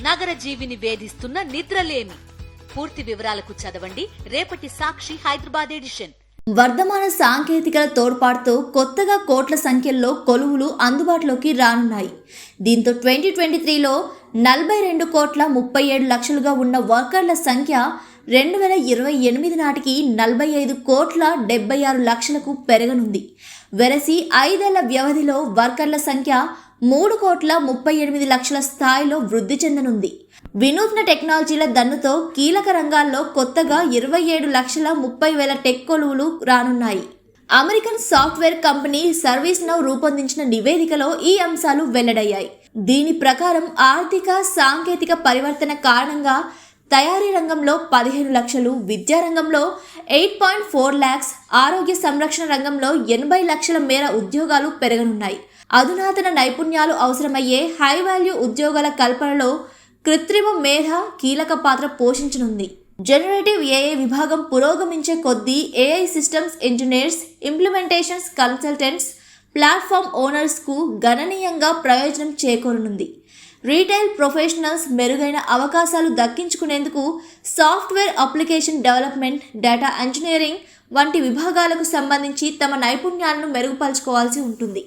నగర జీవిని వేధిస్తున్న నిద్రలేమి. పూర్తి వివరాలకు చదవండి. రేపటి సాక్షి హైదరాబాద్ ఎడిషన్. వర్ధమాన సాంకేతికల తోడ్పాటుతో కొత్తగా కోట్ల సంఖ్యలో కొలువులు అందుబాటులోకి రానున్నాయి. దీంతో ట్వంటీ ట్వంటీ త్రీలో నలభై రెండు కోట్ల ముప్పై ఏడు లక్షలుగా ఉన్న వర్కర్ల సంఖ్య రెండు వేల ఇరవై ఎనిమిది నాటికి నలభై ఐదు కోట్ల డెబ్బై ఆరు లక్షలకు పెరగనుంది. వెరసి ఐదేళ్ళ వ్యవధిలో వర్కర్ల సంఖ్య మూడు కోట్ల ముప్పై ఎనిమిది లక్షల స్థాయిలో వృద్ధి చెందనుంది. వినూత్న టెక్నాలజీల దన్నుతో కీలక రంగాల్లో కొత్తగా ఇరవై ఏడు లక్షల ముప్పై వేల టెక్ కొలువులు రానున్నాయి. American software company ServiceNow రూపొందించిన నివేదికలో ఈ అంశాలు వెల్లడయ్యాయి. దీని ప్రకారం ఆర్థిక సాంకేతిక పరివర్తన కారణంగా తయారీ రంగంలో పదిహేను లక్షలు విద్యా రంగంలో ఎయిట్ పాయింట్ ఫోర్ ల్యాక్స్ ఆరోగ్య సంరక్షణ రంగంలో ఎనభై లక్షల మేర ఉద్యోగాలు పెరగనున్నాయి. అధునాతన నైపుణ్యాలు అవసరమయ్యే హై వాల్యూ ఉద్యోగాల కల్పనలో కృత్రిమ మేధ కీలక పాత్ర పోషించనుంది. జనరేటివ్ ఏఐ విభాగం పురోగమించే కొద్దీ AI systems engineers implementations consultants platform ఓనర్స్కు గణనీయంగా ప్రయోజనం చేకూరనుంది. రీటైల్ ప్రొఫెషనల్స్ మెరుగైన అవకాశాలు దక్కించుకునేందుకు software application development data engineering వంటి విభాగాలకు సంబంధించి తమ నైపుణ్యాలను మెరుగుపరుచుకోవాల్సి ఉంటుంది.